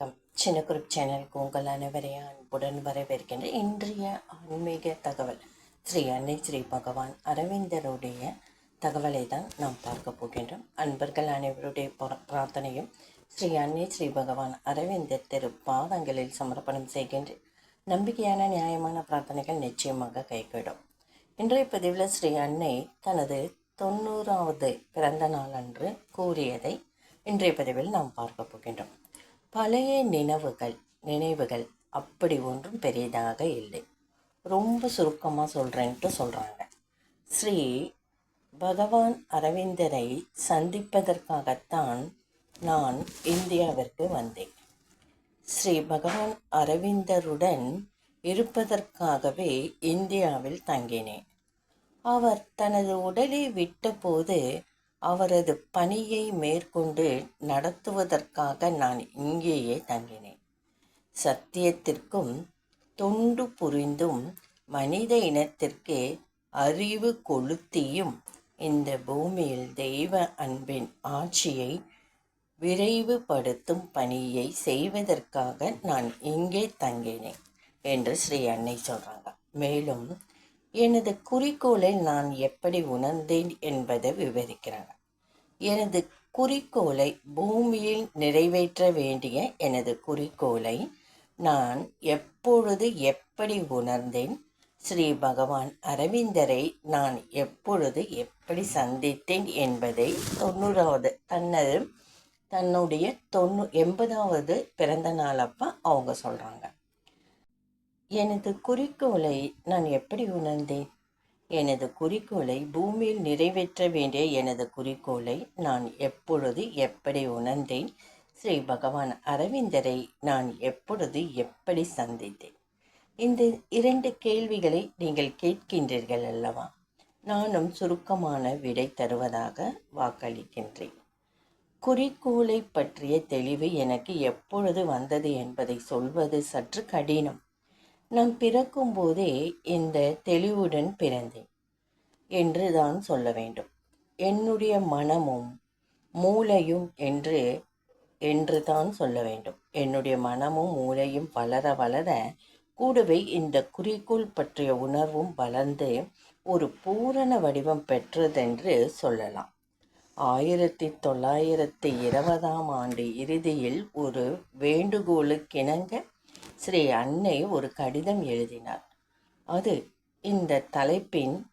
வணக்கம். சின்ன குரூப் சேனலுக்கு உங்கள் அனைவரையும் அன்புடன் வரவேற்கின்ற இன்றைய ஆன்மீக தகவல். ஸ்ரீ அன்னை ஸ்ரீ பகவான் அரவிந்தருடைய தகவலை தான் நாம் பார்க்க போகின்றோம். அன்பர்கள் அனைவருடைய பிரார்த்தனையும் ஸ்ரீ அன்னை ஸ்ரீ பகவான் அரவிந்தர் திரு பாதங்களில் சமர்ப்பணம் செய்கின்ற நம்பிக்கையான நியாயமான பிரார்த்தனைகள் நிச்சயமாக கைகூடும். இன்றைய பதிவில் ஸ்ரீ அன்னை தனது தொண்ணூறாவது பிறந்த நாள் அன்று கூறியதை இன்றைய பதிவில் நாம் பார்க்க போகின்றோம். பழைய நினைவுகள் நினைவுகள் அப்படி ஒன்றும் பெரியதாக இல்லை. ரொம்ப சுருக்கமாக சொல்கிறேன்ட்டு சொல்கிறாங்க ஸ்ரீ பகவான் அரவிந்தரை சந்திப்பதற்காகத்தான் நான் இந்தியாவிற்கு வந்தேன். ஸ்ரீ பகவான் அரவிந்தருடன் இருப்பதற்காகவே இந்தியாவில் தங்கினேன். அவர் தனது உடலை விட்டபோது அவரது பணியை மேற்கொண்டு நடத்துவதற்காக நான் இங்கேயே தங்கினேன். சத்தியத்திற்கும் தொண்டு புரிந்தும் மனித இனத்திற்கு அறிவு கொளுத்தியும் இந்த பூமியில் தெய்வ அன்பின் ஆட்சியை விரைவுபடுத்தும் பணியை செய்வதற்காக நான் இங்கே தங்கினேன் என்று ஸ்ரீ அன்னை சொல்கிறாங்க மேலும் எனது குறிக்கோளை நான் எப்படி உணர்ந்தேன் என்பதை விவரிக்கிறாங்க எனது குறிக்கோளை பூமியில் நிறைவேற்ற வேண்டிய எனது குறிக்கோளை நான் எப்பொழுது எப்படி உணர்ந்தேன்? ஸ்ரீ பகவான் அரவிந்தரை நான் எப்பொழுது எப்படி சந்தித்தேன் என்பதை தொண்ணூறாவது தன்னது தன்னுடைய தொண்ணூ எண்பதாவது பிறந்த நாள் அவங்க சொல்கிறாங்க எனது குறிக்கோளை நான் எப்படி உணர்ந்தேன்? எனது குறிக்கோளை பூமியில் நிறைவேற்ற வேண்டிய எனது குறிக்கோளை நான் எப்பொழுது எப்படி உணர்ந்தேன்? ஸ்ரீ பகவான் அரவிந்தரை நான் எப்பொழுது எப்படி சந்தித்தேன்? இந்த இரண்டு கேள்விகளை நீங்கள் கேட்கின்றீர்கள் அல்லவா? நானும் சுருக்கமான விடை தருவதாக வாக்களிக்கின்றேன். குறிக்கோளை பற்றிய தெளிவு எனக்கு எப்பொழுது வந்தது என்பதை சொல்வது சற்று கடினம். நான் பிறக்கும்போதே இந்த தெளிவுடன் பிறந்தேன் என்று தான் சொல்ல வேண்டும். என்னுடைய மனமும் மூளையும் என்று என்று தான் சொல்ல வேண்டும். என்னுடைய மனமும் மூளையும் வளர வளர கூடவே இந்த குறிக்கோள் பற்றிய உணர்வும் வளர்ந்து ஒரு பூரண வடிவம் பெற்றதென்று சொல்லலாம். ஆயிரத்தி தொள்ளாயிரத்தி இருபதாம் ஆண்டு இறுதியில் ஒரு வேண்டுகோளுக்கிணங்க ஸ்ரீ அன்னை ஒரு கடிதம் எழுதினார். அது இந்த தலைப்பின்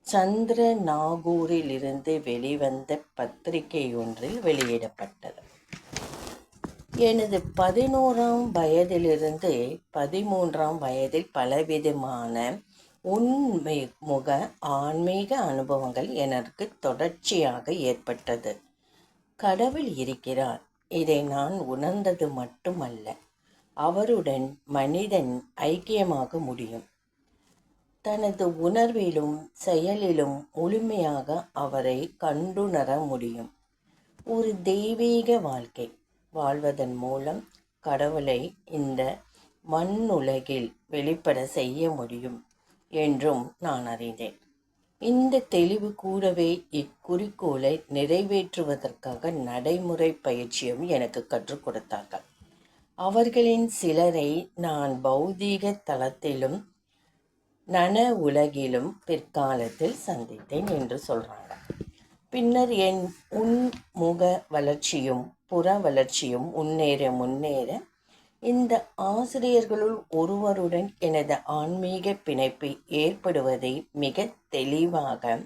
சந்திர நாகூரிலிருந்து வெளிவந்த பத்திரிகை ஒன்றில் வெளியிடப்பட்டது. எனது பதினோராம் வயதிலிருந்து பதிமூன்றாம் வயதில் பலவிதமான உண்மை முக ஆன்மீக அனுபவங்கள் எனக்கு தொடர்ச்சியாக ஏற்பட்டது. கடவுள் இருக்கிறார். இதை நான் உணர்ந்தது மட்டுமல்ல. அவருடன் மனிதன் ஐக்கியமாக முடியும். தனது உணர்விலும் செயலிலும் முழுமையாக அவரை கண்டுணர முடியும். ஒரு தெய்வீக வாழ்க்கை. வாழ்வதன் மூலம் கடவுளை இந்த மண்ணுலகில் வெளிப்பட செய்ய முடியும் என்றும் நான் அறிந்தேன். இந்த தெளிவு கூடவே இக்குறிக்கோளை நிறைவேற்றுவதற்காக நடைமுறை பயிற்சியும் எனக்கு கற்றுக் கொடுத்தார்கள். அவர்களின் சிலரை நான் பௌதீக தளத்திலும் நன உலகிலும் பிற்காலத்தில் சந்தித்தேன் என்று சொல்கிறாங்க பின்னர் என் உன்முக வளர்ச்சியும் புற வளர்ச்சியும் முன்னேற முன்னேற இந்த ஆசிரியர்களுள் ஒருவருடன் எனது ஆன்மீக பிணைப்பு ஏற்படுவதை மிக தெளிவாக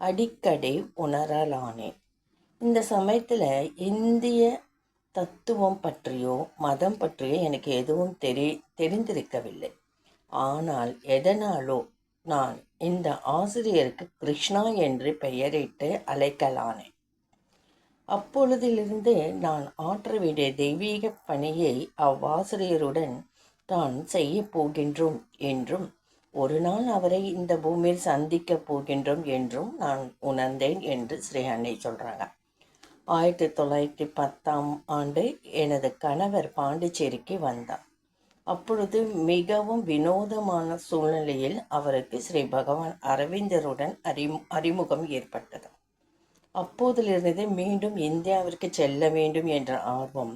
அடிக்கடி உணரலானேன். இந்த சமயத்தில் இந்திய தத்துவம் பற்றியோ மதம் பற்றியோ எனக்கு எதுவும் தெரி தெரிந்திருக்கவில்லை. ஆனால் எதனாலோ நான் இந்த ஆசிரியருக்கு கிருஷ்ணா என்று பெயரிட்டு அழைக்கலானேன். அப்பொழுதிலிருந்து நான் ஆற்ற வேண்டிய தெய்வீக பணியை அவ்வாசிரியருடன் தான் செய்ய போகின்றோம் என்றும் ஒரு நாள் அவரை இந்த பூமியில் சந்திக்கப் போகின்றோம் என்றும் நான் உணர்ந்தேன் என்று ஸ்ரீ அன்னை சொல்கிறாங்க ஆயிரத்தி தொள்ளாயிரத்தி பத்தாம் ஆண்டு எனது கணவர் பாண்டிச்சேரிக்கு வந்தார். அப்பொழுது மிகவும் வினோதமான சூழ்நிலையில் அவருக்கு ஸ்ரீ பகவான் அரவிந்தருடன் அறிமு அறிமுகம் ஏற்பட்டது. அப்போதிலிருந்து மீண்டும் இந்தியாவிற்கு செல்ல வேண்டும் என்ற ஆர்வம்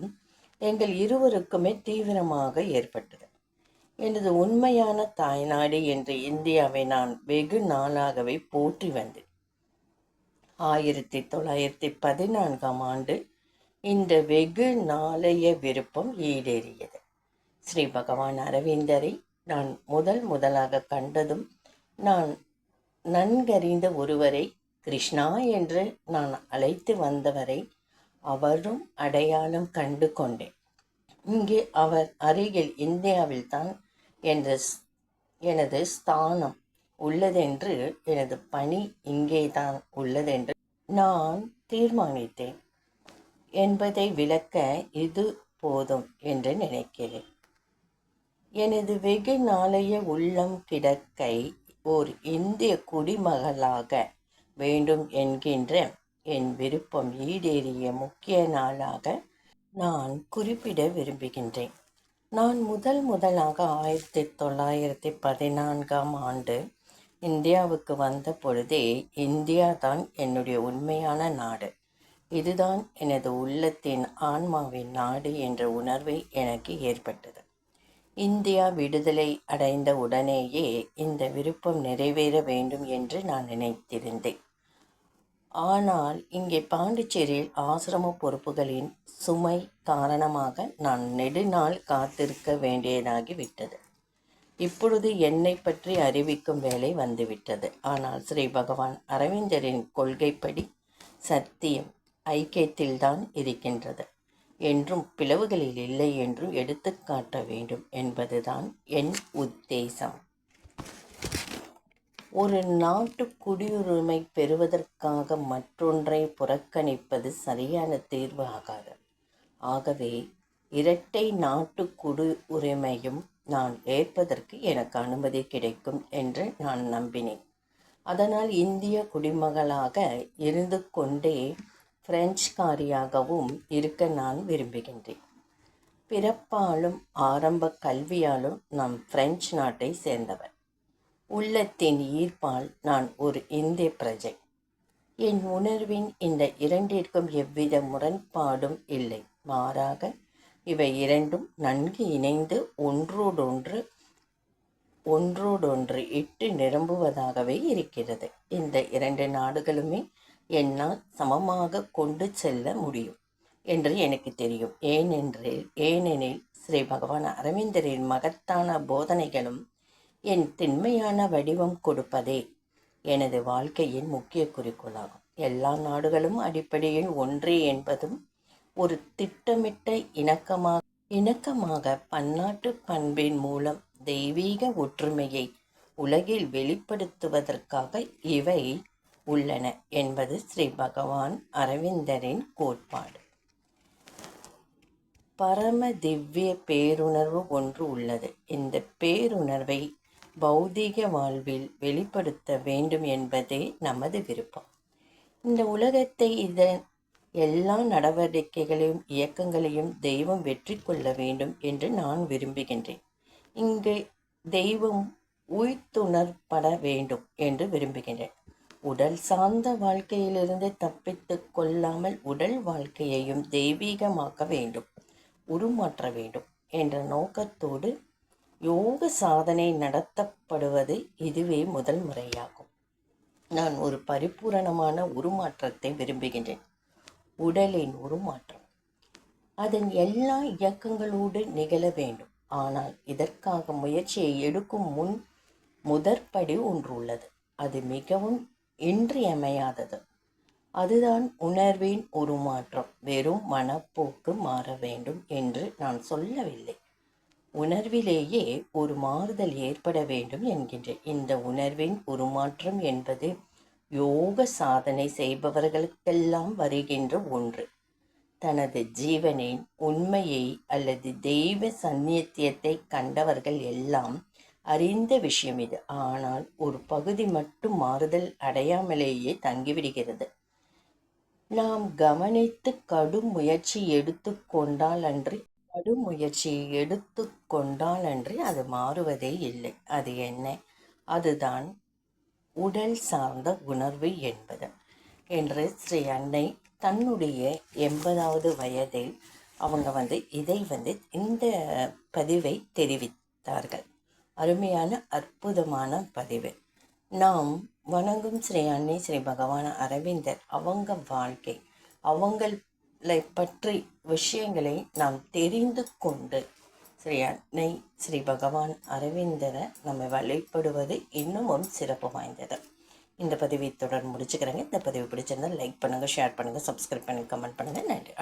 எங்கள் இருவருக்குமே தீவிரமாக ஏற்பட்டது. எனது உண்மையான தாய்நாடு என்று இந்தியாவை நான் வெகு நாளாகவே போற்றி வந்தேன். ஆயிரத்தி தொள்ளாயிரத்தி பதினான்காம் ஆண்டு இந்த வெகு நாளைய விருப்பம் ஈடேறியது. ஸ்ரீ பகவான் அரவிந்தரை நான் முதல் முதலாக கண்டதும் நான் நன்கறிந்த ஒருவரை கிருஷ்ணா என்று நான் அழைத்து வந்தவரை அவரும் அடையாளம் கண்டு கொண்டேன். இங்கே அவர் அருகில் இந்தியாவில்தான் என்ற ஸ்- எனது ஸ்தானம் உள்ளதென்று எனது பணி இங்கேதான் உள்ளதென்று நான் தீர்மானித்தேன். என்பதை விளக்க இது போதும் என்று நினைக்கிறேன். எனது வெகு நாளைய உள்ளம் கிடக்கை ஓர் இந்திய குடிமகளாக வேண்டும் என்கின்ற என் விருப்பம் ஈடேறிய முக்கிய நாளாக நான் குறிப்பிட விரும்புகின்றேன். நான் முதல் முதலாக ஆயிரத்தி தொள்ளாயிரத்தி பதினான்காம் ஆண்டு இந்தியாவுக்கு வந்த பொழுதே இந்தியா தான் என்னுடைய உண்மையான நாடு. இதுதான் எனது உள்ளத்தின் ஆன்மாவின் நாடு என்ற உணர்வு எனக்கு ஏற்பட்டது. இந்தியா விடுதலை அடைந்த உடனேயே இந்த விருப்பம் நிறைவேற வேண்டும் என்று நான் நினைத்திருந்தேன். ஆனால் இங்கே பாண்டிச்சேரியில் ஆசிரம பொறுப்புகளின் சுமை காரணமாக நான் நெடுநாள் காத்திருக்க வேண்டியதாகிவிட்டது. இப்பொழுது என்னை பற்றி அறிவிக்கும் வேலை வந்துவிட்டது. ஆனால் ஸ்ரீ பகவான் அரவிந்தரின் கொள்கைப்படி சத்தியம் ஐக்கியத்தில்தான் இருக்கின்றது. என்றும் பிளவுகளில் இல்லை என்றும் எடுத்துக்காட்ட வேண்டும் என்பதுதான் என் உத்தேசம். ஒரு நாட்டு குடியுரிமை பெறுவதற்காக மற்றொன்றை புறக்கணிப்பது சரியான தீர்வு ஆகாது. ஆகவே இரட்டை நாட்டு குடியுரிமையும் நான் ஏற்பதற்கு எனக்கு அனுமதி கிடைக்கும் என்று நான் நம்பினேன். அதனால் இந்திய குடிமகளாக இருந்து கொண்டே பிரெஞ்சுக்காரியாகவும் இருக்க நான் விரும்புகின்றேன். பிறப்பாலும் ஆரம்ப கல்வியாலும் நாம் பிரெஞ்சு நாட்டை சேர்ந்தவர். உள்ளத்தின் ஈர்ப்பால் நான் ஒரு இந்திய பிரஜை. என் உணர்வின் இந்த இரண்டிற்கும் எவ்வித முரண்பாடும் இல்லை. மாறாக இவை இரண்டும் நன்கு இணைந்து ஒன்றோடொன்று ஒன்றோடொன்று இட்டு நிரம்புவதாகவே இருக்கிறது. இந்த இரண்டு நாடுகளுமே என்னால் சமமாக கொண்டு செல்ல முடியும் என்று எனக்கு தெரியும். ஏனென்றில் ஏனெனில் ஸ்ரீ பகவான் அரவிந்தரின் மகத்தான போதனைகளும் என் திண்மையான வடிவம் கொடுப்பதே எனது வாழ்க்கையின் முக்கிய குறிக்கோளாகும். எல்லா நாடுகளும் அடிப்படையில் ஒன்றே என்பதும் ஒரு திட்டமிட்ட இணக்கமாக இணக்கமாக பன்னாட்டு பண்பின் மூலம் தெய்வீக ஒற்றுமையை உலகில் வெளிப்படுத்துவதற்காக இவை உள்ளன என்பது ஸ்ரீ பகவான் அரவிந்தரின் கோட்பாடு. பரம திவ்ய பேருணர்வு ஒன்று உள்ளது. இந்த பேருணர்வை பௌதீக வாழ்வில் வெளிப்படுத்த வேண்டும் என்பதே நமது விருப்பம். இந்த உலகத்தை இதன் எல்லா நடவடிக்கைகளையும் இயக்கங்களையும் தெய்வம் வெற்றி கொள்ள வேண்டும் என்று நான் விரும்புகின்றேன். இங்கு தெய்வம் உய்த்துணர்பட வேண்டும் என்று விரும்புகின்றேன். உடல் சார்ந்த வாழ்க்கையிலிருந்து தப்பித்து கொள்ளாமல் உடல் வாழ்க்கையையும் தெய்வீகமாக்க வேண்டும் உருமாற்ற வேண்டும் என்ற நோக்கத்தோடு யோக சாதனை நடத்தப்படுவது இதுவே முதல் முறையாகும். நான் ஒரு பரிபூரணமான உருமாற்றத்தை விரும்புகின்றேன். உடலின் உருமாற்றம் அதன் எல்லா இயக்கங்களோடு நிகழ வேண்டும். ஆனால் இதற்காக முயற்சியை எடுக்கும் முன் முதற்படி ஒன்று உள்ளது அது மிகவும் இன்றியமையாதது. அதுதான் உணர்வின் உருமாற்றம் வெறும் மனப்போக்கு மாற வேண்டும் என்று நான் சொல்லவில்லை. உணர்விலேயே ஒரு மாறுதல் ஏற்பட வேண்டும் என்கின்றேன். இந்த உணர்வின் உருமாற்றம் என்பது யோக சாதனை செய்பவர்களுக்கெல்லாம் வருகின்ற ஒன்று. தனது ஜீவனின் உண்மையை அல்லது தெய்வ சந்நியத்தியத்தை கண்டவர்கள் எல்லாம் அறிந்த விஷயம் இது. ஆனால் ஒரு பகுதி மட்டும் மாறுதல் அடையாமலேயே தங்கிவிடுகிறது. நாம் கவனித்து கடும் முயற்சி எடுத்து கொண்டால் அன்றி கடும் முயற்சி எடுத்து கொண்டால் அன்றி அது மாறுவதே இல்லை. அது என்ன? அதுதான் உடல் சார்ந்த உணர்வு என்பது என்று ஸ்ரீ அன்னை தன்னுடைய எண்பதாவது வயதில் அவங்க வந்து இதை வந்து இந்த பதிவை தெரிவித்தார்கள். அருமையான அற்புதமான பதிவு. நாம் வணங்கும் ஸ்ரீ அன்னை ஸ்ரீ பகவான் அரவிந்தர் அவங்க வாழ்க்கை அவங்களை பற்றி விஷயங்களை நாம் தெரிந்து கொண்டு ஸ்ரீ அன்னை ஸ்ரீ பகவான் அரவிந்தரை நம்ம வழிபடுவது இன்னமும் சிறப்பு வாய்ந்தது. இந்த பதிவை தொடர்ந்து முடிச்சுக்கிறேங்க. இந்த பதிவு பிடிச்சிருந்தா லைக் பண்ணுங்கள் ஷேர் பண்ணுங்கள் சப்ஸ்கிரைப் பண்ணி கமெண்ட் பண்ணுங்கள் நன்றி.